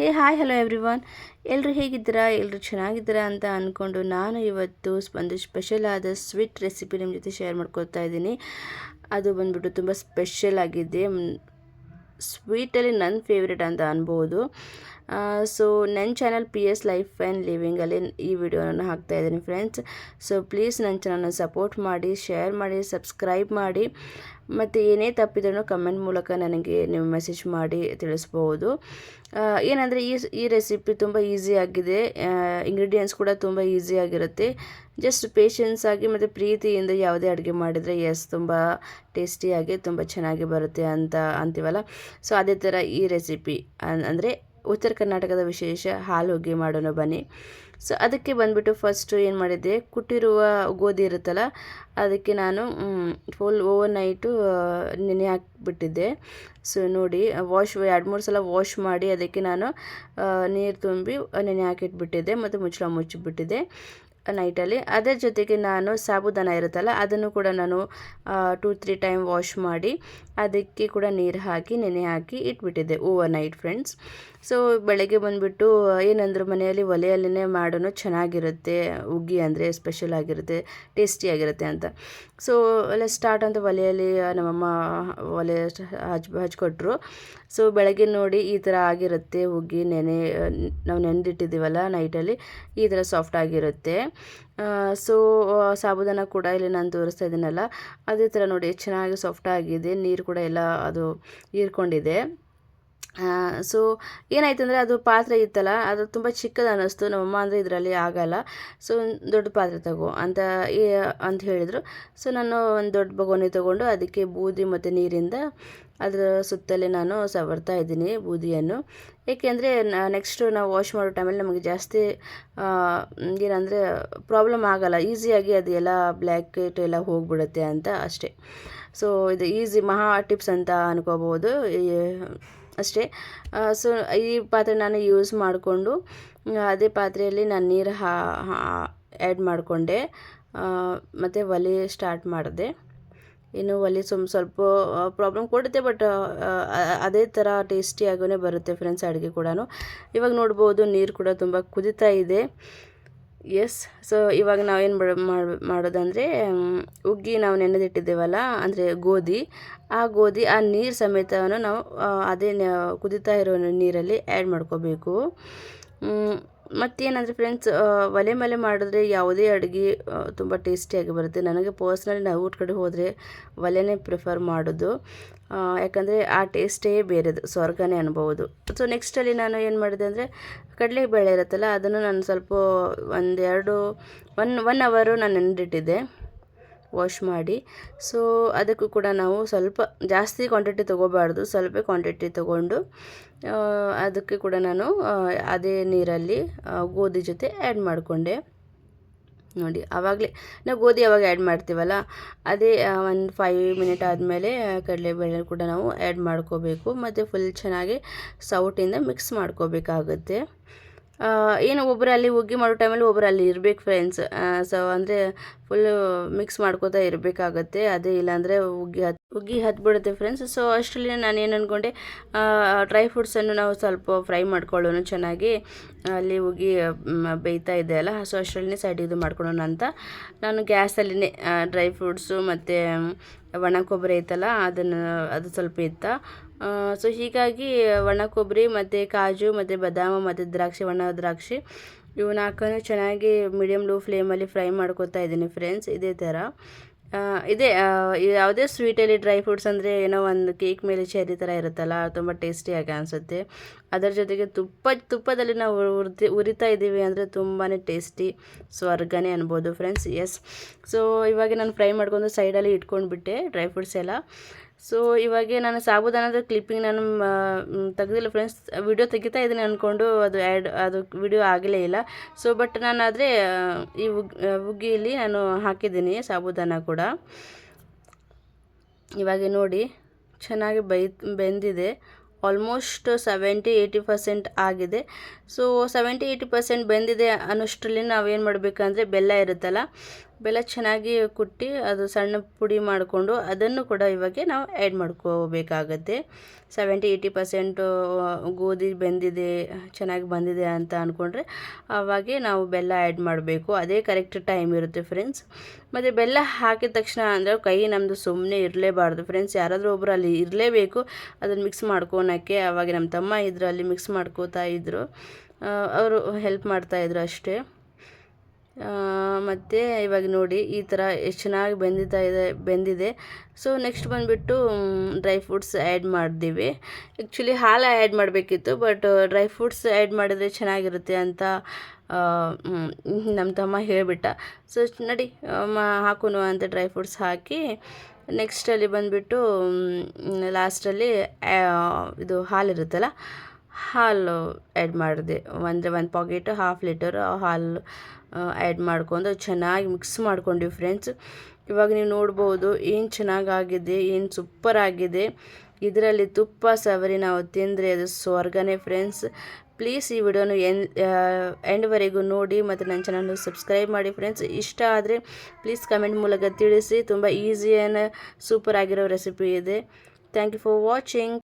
ಹೇ, hi, hello everyone. ಎಲ್ಲರೂ ಹೇಗಿದ್ದೀರಾ? ಎಲ್ಲರೂ ಚೆನ್ನಾಗಿದ್ದೀರಾ ಅಂತ ಅಂದ್ಕೊಂಡು ನಾನು ಇವತ್ತು ಒಂದು ಸ್ಪೆಷಲ್ ಆದ ಸ್ವೀಟ್ ರೆಸಿಪಿ ನಿಮ್ಮ ಜೊತೆ ಶೇರ್ ಮಾಡ್ಕೊಳ್ತಾ ಇದ್ದೀನಿ. ಅದು ಬಂದ್ಬಿಟ್ಟು ತುಂಬ ಸ್ಪೆಷಲ್ ಆಗಿದೆ. ಸ್ವೀಟಲ್ಲಿ ನನ್ನ ಫೇವ್ರೆಟ್ ಅಂತ ಅನ್ಬೋದು. ಸೊ ನನ್ನ channel P S life and ಲಿವಿಂಗಲ್ಲಿ ಈ ವಿಡಿಯೋನ ಹಾಕ್ತಾ ಇದ್ದೀನಿ ಫ್ರೆಂಡ್ಸ್ ಸೊ ಪ್ಲೀಸ್ ನನ್ನ ಚಾನಲ್ನ ಸಪೋರ್ಟ್ ಮಾಡಿ ಶೇರ್ ಮಾಡಿ ಸಬ್ಸ್ಕ್ರೈಬ್ ಮಾಡಿ. ಮತ್ತು ಏನೇ ತಪ್ಪಿದ್ರೂ ಕಮೆಂಟ್ ಮೂಲಕ ನನಗೆ ನೀವು ಮೆಸೇಜ್ ಮಾಡಿ ತಿಳಿಸ್ಬೋದು. ಏನಂದರೆ ಈ ಈ ರೆಸಿಪಿ ತುಂಬ ಈಸಿಯಾಗಿದೆ ಇಂಗ್ರೀಡಿಯೆಂಟ್ಸ್ ಕೂಡ ತುಂಬ ಈಸಿಯಾಗಿರುತ್ತೆ ಜಸ್ಟ್ ಪೇಷನ್ಸ್ ಆಗಿ ಮತ್ತು ಪ್ರೀತಿಯಿಂದ ಯಾವುದೇ ಅಡುಗೆ ಮಾಡಿದರೆ ಎಸ್ ತುಂಬ ಟೇಸ್ಟಿಯಾಗಿ ತುಂಬ ಚೆನ್ನಾಗಿ ಬರುತ್ತೆ ಅಂತ ಅಂತೀವಲ್ಲ. ಸೊ ಅದೇ ಥರ ಈ ರೆಸಿಪಿ ಅಂದರೆ ಉತ್ತರ ಕರ್ನಾಟಕದ ವಿಶೇಷ ಹಾಲು ಹುಗ್ಗಿ ಮಾಡೋಣ ಬನ್ನಿ. ಸೊ ಅದಕ್ಕೆ ಬಂದುಬಿಟ್ಟು ಫಸ್ಟು ಏನು ಮಾಡಿದ್ದೆ? ಕುಟ್ಟಿರುವ ಗೋಧಿ ಇರುತ್ತಲ್ಲ, ಅದಕ್ಕೆ ನಾನು ಫುಲ್ ಓವರ್ ನೈಟು ನೆನೆ ಹಾಕಿಬಿಟ್ಟಿದ್ದೆ. ಸೊ ನೋಡಿ ವಾಶ್ ಎರಡು ಮೂರು ಸಲ ವಾಶ್ ಮಾಡಿ ಅದಕ್ಕೆ ನಾನು ನೀರು ತುಂಬಿ ನೆನೆ ಹಾಕಿಟ್ಬಿಟ್ಟಿದ್ದೆ, ಮತ್ತು ಮುಚ್ಚಳ ಮುಚ್ಚಿಬಿಟ್ಟಿದ್ದೆ. ನೈಟಲ್ಲಿ. ಅದರ ಜೊತೆಗೆ ನಾನು ಸಾಬುದಾನ ಇರುತ್ತಲ್ಲ, ಅದನ್ನು ಕೂಡ ನಾನು ಟೂ ತ್ರೀ ಟೈಮ್ ವಾಶ್ ಮಾಡಿ, ಅದಕ್ಕೆ ಕೂಡ ನೀರು ಹಾಕಿ, ನೆನೆ ಹಾಕಿ ಇಟ್ಬಿಟ್ಟಿದ್ದೆ ಓವರ್ ನೈಟ್ ಫ್ರೆಂಡ್ಸ್ ಸೊ ಬೆಳಗ್ಗೆ ಬಂದುಬಿಟ್ಟು, ಏನಂದ್ರೆ ಮನೆಯಲ್ಲಿ ಒಲೆಯಲ್ಲೇ ಮಾಡೋನು ಚೆನ್ನಾಗಿರುತ್ತೆ, ಉಗ್ಗಿ ಅಂದರೆ ಸ್ಪೆಷಲ್ ಆಗಿರುತ್ತೆ ಟೇಸ್ಟಿಯಾಗಿರುತ್ತೆ ಅಂತ. ಸೊ ಎಲ್ಲ ಸ್ಟಾರ್ಟ್ ಅಂತ ಒಲೆಯಲ್ಲಿ, ನಮ್ಮಮ್ಮ ಒಲೆ ಹಚ್ ಹಚ್ಕೊಟ್ರು ಸೊ ಬೆಳಗ್ಗೆ ನೋಡಿ ಈ ಥರ ಆಗಿರುತ್ತೆ, ಉಗ್ಗಿ, ನೆನೆ, ನಾವು ನೆನೆದಿಟ್ಟಿದ್ದೀವಲ್ಲ ನೈಟಲ್ಲಿ, ಈ ಥರ ಸಾಫ್ಟ್ ಆಗಿರುತ್ತೆ. ಸೊ ಸಾಬುದಾನ ಕೂಡ ಇಲ್ಲಿ ನಾನು ತೋರಿಸ್ತಾ ಇದ್ದೀನಲ್ಲ, ಅದೇ ಥರ ನೋಡಿ, ಚೆನ್ನಾಗಿ ಸಾಫ್ಟ್ ಆಗಿದೆ, ನೀರು ಕೂಡ ಎಲ್ಲ ಅದು ಹೀರ್ಕೊಂಡಿದೆ. ಸೊ, ಏನಾಯ್ತು ಅಂದರೆ ಅದು ಪಾತ್ರೆ ಇತ್ತಲ್ಲ, ಅದು ತುಂಬ ಚಿಕ್ಕದು ಅನ್ನಿಸ್ತು, ನಮ್ಮಮ್ಮ ಅಂದರೆ ಇದರಲ್ಲಿ ಆಗಲ್ಲ, ಸೊ, ದೊಡ್ಡ ಪಾತ್ರೆ ತಗೋ ಅಂತ ಅಂತ ಹೇಳಿದರು. ಸೊ, ನಾನು ಒಂದು ದೊಡ್ಡ ಬಗೋನಿ ತೊಗೊಂಡು ಅದಕ್ಕೆ ಬೂದಿ ಮತ್ತು ನೀರಿಂದ ಅದರ ಸುತ್ತಲೇ ನಾನು ಸವರ್ತಾ ಇದ್ದೀನಿ ಬೂದಿಯನ್ನು. ಏಕೆಂದರೆ ನೆಕ್ಸ್ಟು ನಾವು ವಾಶ್ ಮಾಡೋ ಟೈಮಲ್ಲಿ ನಮಗೆ ಜಾಸ್ತಿ ಏನಂದರೆ ಪ್ರಾಬ್ಲಮ್ ಆಗಲ್ಲ. ಈಸಿಯಾಗಿ ಅದು ಎಲ್ಲ ಬ್ಲ್ಯಾಕ್ ಎಲ್ಲ ಹೋಗಿಬಿಡುತ್ತೆ ಅಂತ ಅಷ್ಟೇ. ಸೊ ಇದು ಈಸಿ ಮಹಾ ಟಿಪ್ಸ್ ಅಂತ ಅನ್ಕೋಬೋದು ಅಷ್ಟೇ. ಸೊ ಈ ಪಾತ್ರೆ ನಾನು ಯೂಸ್ ಮಾಡಿಕೊಂಡು, ಅದೇ ಪಾತ್ರೆಯಲ್ಲಿ ನಾನು ನೀರು ಹಾ ಆ್ಯಡ್ ಮಾಡಿಕೊಂಡೆ. ಮತ್ತು ಒಲೆ ಸ್ಟಾರ್ಟ್ ಮಾಡಿದೆ. ಇನ್ನು ಒಲೆ ಸ್ವಲ್ಪ ಸ್ವಲ್ಪ ಪ್ರಾಬ್ಲಮ್ ಕೊಡುತ್ತೆ ಬಟ್ ಅದೇ ಥರ ಟೇಸ್ಟಿಯಾಗೇ ಬರುತ್ತೆ ಫ್ರೆಂಡ್ಸ್ ಅಡುಗೆ ಕೂಡ ಇವಾಗ ನೋಡ್ಬೋದು ನೀರು ಕೂಡ ತುಂಬ ಕುದೀತಾ ಇದೆ. ಎಸ್ ಸೊ ಇವಾಗ ನಾವೇನು ಮಾಡೋದಂದರೆ ಉಗ್ಗಿ ನಾವು ನೆನೆದಿಟ್ಟಿದ್ದೇವಲ್ಲ ಅಂದರೆ ಗೋಧಿ. ಆ ಗೋಧಿ, ಆ ನೀರು ಸಮೇತವನ್ನು ನಾವು ಅದೇ ಕುದಿತಾ ಇರೋ ನೀರಲ್ಲಿ ಆ್ಯಡ್ ಮಾಡ್ಕೋಬೇಕು. ಮತ್ತೇನಂದರೆ ಫ್ರೆಂಡ್ಸ್ ಒಲೆ ಮೇಲೆ ಮಾಡಿದ್ರೆ ಯಾವುದೇ ಅಡುಗೆ ತುಂಬ ಟೇಸ್ಟಿಯಾಗಿ ಬರುತ್ತೆ. ನನಗೆ ಪರ್ಸ್ನಲಿ ನಾವು ಊಟ ಕಡೆ ಹೋದರೆ ಒಲೆನೇ ಪ್ರಿಫರ್ ಮಾಡೋದು. ಯಾಕಂದರೆ ಆ ಟೇಸ್ಟೇ ಬೇರೆದು, ಸ್ವರ್ಗನೇ ಅನ್ಬೋದು. ಸೊ ನೆಕ್ಸ್ಟಲ್ಲಿ ನಾನು ಏನು ಮಾಡಿದೆ ಅಂದರೆ ಕಡಲೆಬೇಳೆ ಇರುತ್ತಲ್ಲ, ಅದನ್ನು ನಾನು ಸ್ವಲ್ಪ ಒಂದೆರಡು ಒನ್ ಒನ್ ಅವರು ನಾನು ನೆನೆದಿಟ್ಟಿದ್ದೆ ವಾಶ್ ಮಾಡಿ. ಸೊ ಅದಕ್ಕೂ ಕೂಡ ನಾವು ಸ್ವಲ್ಪ ಜಾಸ್ತಿ ಕ್ವಾಂಟಿಟಿ ತೊಗೋಬಾರ್ದು, ಸ್ವಲ್ಪ ಕ್ವಾಂಟಿಟಿ ತೊಗೊಂಡು ಅದಕ್ಕೆ ಕೂಡ ನಾನು ಅದೇ ನೀರಲ್ಲಿ ಗೋಧಿ ಜೊತೆ ಆ್ಯಡ್ ಮಾಡಿಕೊಂಡೆ. ನೋಡಿ, ಆವಾಗಲೇ, ನಾವು ಗೋಧಿ ಯಾವಾಗ ಆ್ಯಡ್ ಮಾಡ್ತೀವಲ್ಲ, ಅದೇ ಒಂದು ಫೈವ್ ಮಿನಿಟ್ ಆದಮೇಲೆ ಕಡಲೆಬೇಳೆ ಕೂಡ ನಾವು ಆ್ಯಡ್ ಮಾಡ್ಕೋಬೇಕು. ಮತ್ತು ಫುಲ್ ಚೆನ್ನಾಗಿ ಸೌಟಿಂದ ಮಿಕ್ಸ್ ಮಾಡ್ಕೋಬೇಕಾಗುತ್ತೆ. ಏನು ಒಬ್ಬರು ಅಲ್ಲಿ ಮಾಡೋ ಟೈಮಲ್ಲಿ ಒಬ್ಬರು ಅಲ್ಲಿ ಇರಬೇಕು ಫ್ರೆಂಡ್ಸ್ ಸೊ ಅಂದರೆ ಫುಲ್ಲು ಮಿಕ್ಸ್ ಮಾಡ್ಕೋತಾ ಇರಬೇಕಾಗತ್ತೆ. ಅದೇ ಇಲ್ಲಾಂದರೆ ಹುಗ್ಗಿ ಹತ್ ಹುಗ್ಗಿ ಹತ್ಬಿಡುತ್ತೆ ಫ್ರೆಂಡ್ಸ್ ಸೊ ಅಷ್ಟರಲ್ಲಿ ನಾನು ಏನು ಅಂದ್ಕೊಂಡೆ ಡ್ರೈ ಫ್ರೂಟ್ಸನ್ನು ನಾವು ಸ್ವಲ್ಪ ಫ್ರೈ ಮಾಡ್ಕೊಳ್ಳೋಣ ಚೆನ್ನಾಗಿ. ಅಲ್ಲಿ ಹುಗ್ಗಿ ಬೇಯ್ತಾ ಇದೆ ಅಲ್ಲ ಸೊ ಅಷ್ಟರಲ್ಲಿ ಸೈಡ್ ಇದು ಮಾಡ್ಕೊಳ್ಳೋಣ ಅಂತ. ನಾನು ಗ್ಯಾಸಲ್ಲಿನೇ ಡ್ರೈ ಫ್ರೂಟ್ಸು ಮತ್ತು ಒಣ ಕೊಬ್ಬರಿ ಐತಲ್ಲ, ಅದನ್ನು, ಅದು ಸ್ವಲ್ಪ ಇತ್ತ. ಸೊ ಹೀಗಾಗಿ ಒಣ ಕೊಬ್ಬರಿ, ಮತ್ತು ಕಾಜು, ಮತ್ತು ಬಾದಾಮ, ಮತ್ತು ದ್ರಾಕ್ಷಿ ಒಣ ದ್ರಾಕ್ಷಿ ಇವು ಹಾಕೊಂಡು ಚೆನ್ನಾಗಿ ಮೀಡಿಯಮ್ ಲೋ ಫ್ಲೇಮಲ್ಲಿ ಫ್ರೈ ಮಾಡ್ಕೊತಾ ಇದ್ದೀನಿ ಫ್ರೆಂಡ್ಸ್ ಇದೇ ಥರ ಇದೇ ಯಾವುದೇ ಸ್ವೀಟಲ್ಲಿ ಡ್ರೈ ಫ್ರೂಟ್ಸ್ ಅಂದರೆ ಏನೋ ಒಂದು ಕೇಕ್ ಮೇಲೆ ಚೆರಿ ಥರ ಇರುತ್ತಲ್ಲ ತುಂಬ ಟೇಸ್ಟಿಯಾಗಿ ಅನಿಸುತ್ತೆ. ಅದರ ಜೊತೆಗೆ ತುಪ್ಪ, ತುಪ್ಪದಲ್ಲಿ ನಾವು ಉರಿತಿ ಉರಿತಾ ಇದ್ದೀವಿ ಅಂದರೆ ತುಂಬಾ ಟೇಸ್ಟಿ ಸ್ವರ್ಗನೇ ಅನ್ಬೋದು ಫ್ರೆಂಡ್ಸ್ ಎಸ್ ಸೊ ಇವಾಗ ನಾನು ಫ್ರೈ ಮಾಡ್ಕೊಂಡು ಸೈಡಲ್ಲಿ ಇಟ್ಕೊಂಡ್ಬಿಟ್ಟೆ ಡ್ರೈ ಫ್ರೂಟ್ಸ್ ಎಲ್ಲ. ಸೊ ಇವಾಗ ನಾನು ಸಾಬುದಾನದ ಕ್ಲಿಪ್ಪಿಂಗ್ ನಾನು ತೆಗೆದಿಲ್ಲ ಫ್ರೆಂಡ್ಸ್ ವಿಡಿಯೋ ತೆಗಿತಾ ಇದ್ದೀನಿ ಅಂದ್ಕೊಂಡು ಅದು ಆ್ಯಡ್ ಅದು ವಿಡಿಯೋ ಆಗಲೇ ಇಲ್ಲ. ಸೊ ಬಟ್ ನಾನು ಆದರೆ ಈ ಉಗ್ಗಿಯಲ್ಲಿ ನಾನು ಹಾಕಿದ್ದೀನಿ ಸಾಬುದಾನ ಕೂಡ. ಇವಾಗ ನೋಡಿ, ಚೆನ್ನಾಗಿ ಬೈ ಬೆಂದಿದೆ. ಆಲ್ಮೋಸ್ಟ್ ಸೆವೆಂಟಿ ಏಯ್ಟಿ ಪರ್ಸೆಂಟ್ ಆಗಿದೆ. ಸೊ ಸೆವೆಂಟಿ ಏಯ್ಟಿ ಪರ್ಸೆಂಟ್ ಬೆಂದಿದೆ ಅನ್ನೋಷ್ಟರಲ್ಲಿ ನಾವೇನು ಮಾಡಬೇಕಂದ್ರೆ ಬೆಲ್ಲ ಇರುತ್ತಲ್ಲ ಬೆಲ್ಲ ಚೆನ್ನಾಗಿ ಕುಟ್ಟಿ ಅದು ಸಣ್ಣ ಪುಡಿ ಮಾಡಿಕೊಂಡು ಅದನ್ನು ಕೂಡ ಇವಾಗ ನಾವು ಆ್ಯಡ್ ಮಾಡ್ಕೋಬೇಕಾಗತ್ತೆ. ಸೆವೆಂಟಿ ಏಯ್ಟಿ ಪರ್ಸೆಂಟು ಗೋಧಿ ಬೆಂದಿದೆ, ಚೆನ್ನಾಗಿ ಬಂದಿದೆ ಅಂತ ಅಂದ್ಕೊಂಡ್ರೆ ಆವಾಗೆ ನಾವು ಬೆಲ್ಲ ಆ್ಯಡ್ ಮಾಡಬೇಕು. ಅದೇ ಕರೆಕ್ಟ್ ಟೈಮ್ ಇರುತ್ತೆ ಫ್ರೆಂಡ್ಸ್ ಮತ್ತು ಬೆಲ್ಲ ಹಾಕಿದ ತಕ್ಷಣ ಅಂದರೆ ಕೈ ನಮ್ಮದು ಸುಮ್ಮನೆ ಇರಲೇಬಾರ್ದು. ಫ್ರೆಂಡ್ಸ್ ಯಾರಾದರೂ ಒಬ್ಬರು ಅಲ್ಲಿ ಇರಲೇಬೇಕು. ಅದನ್ನು ಮಿಕ್ಸ್ ಮಾಡ್ಕೊಳಕ್ಕೆ ಆವಾಗ ನಮ್ಮ ತಮ್ಮ ಇದ್ರು ಅಲ್ಲಿ ಮಿಕ್ಸ್ ಮಾಡ್ಕೋತಾ ಇದ್ದರು ಅವರು ಹೆಲ್ಪ್ ಮಾಡ್ತಾಯಿದ್ರು ಅಷ್ಟೇ. ಮತ್ತು ಇವಾಗ ನೋಡಿ ಈ ಥರ ಎಷ್ಟು ಚೆನ್ನಾಗಿ ಬೆಂದಿತಾ ಇದೆ, ಬೆಂದಿದೆ. ಸೊ ನೆಕ್ಸ್ಟ್ ಬಂದುಬಿಟ್ಟು ಡ್ರೈ ಫ್ರೂಟ್ಸ್ ಆ್ಯಡ್ ಮಾಡಿದ್ದೀವಿ ಆ್ಯಕ್ಚುಲಿ ಹಾಲು ಆ್ಯಡ್ ಮಾಡಬೇಕಿತ್ತು ಬಟ್ ಡ್ರೈ ಫ್ರೂಟ್ಸ್ ಆ್ಯಡ್ ಮಾಡಿದರೆ ಚೆನ್ನಾಗಿರುತ್ತೆ ಅಂತ ನಮ್ಮ ತಮ್ಮ ಹೇಳಿಬಿಟ್ಟ. ಸೊ ನಡಿ ಹಾಕೋನು ಅಂತ ಡ್ರೈ ಫ್ರೂಟ್ಸ್ ಹಾಕಿ ನೆಕ್ಸ್ಟಲ್ಲಿ ಬಂದುಬಿಟ್ಟು ಲಾಸ್ಟಲ್ಲಿ ಇದು ಹಾಲಿರುತ್ತಲ್ಲ ಹಾಲು ಆ್ಯಡ್ ಮಾಡಿದೆ. ಅಂದರೆ ಒಂದು ಪಾಕೆಟ್ ಹಾಫ್ ಲೀಟರ್ ಹಾಲು ಆ್ಯಡ್ ಮಾಡ್ಕೊಂಡು ಚೆನ್ನಾಗಿ ಮಿಕ್ಸ್ ಮಾಡ್ಕೊಂಡಿವಿ ಫ್ರೆಂಡ್ಸ್ ಇವಾಗ ನೀವು ನೋಡ್ಬೋದು ಏನು ಚೆನ್ನಾಗಾಗಿದೆ, ಏನು ಸೂಪರ್ ಆಗಿದೆ. ಇದರಲ್ಲಿ ತುಪ್ಪ, ಸವರಿ ನಾವು ತಿಂದರೆ ಅದು ಸ್ವರ್ಗನೇ ಫ್ರೆಂಡ್ಸ್ ಪ್ಲೀಸ್ ಈ ವಿಡಿಯೋನು ಎನ್ ಎಂಡ್ವರೆಗೂ ನೋಡಿ ಮತ್ತು ನನ್ನ ಚಾನಲ್ನ ಸಬ್ಸ್ಕ್ರೈಬ್ ಮಾಡಿ ಫ್ರೆಂಡ್ಸ್ ಇಷ್ಟ ಆದರೆ ಪ್ಲೀಸ್ ಕಮೆಂಟ್ ಮೂಲಕ ತಿಳಿಸಿ. ತುಂಬ ಈಸಿ ಆ್ಯಂಡ್ ಸೂಪರ್ ಆಗಿರೋ ರೆಸಿಪಿ ಇದೆ. Thank you for watching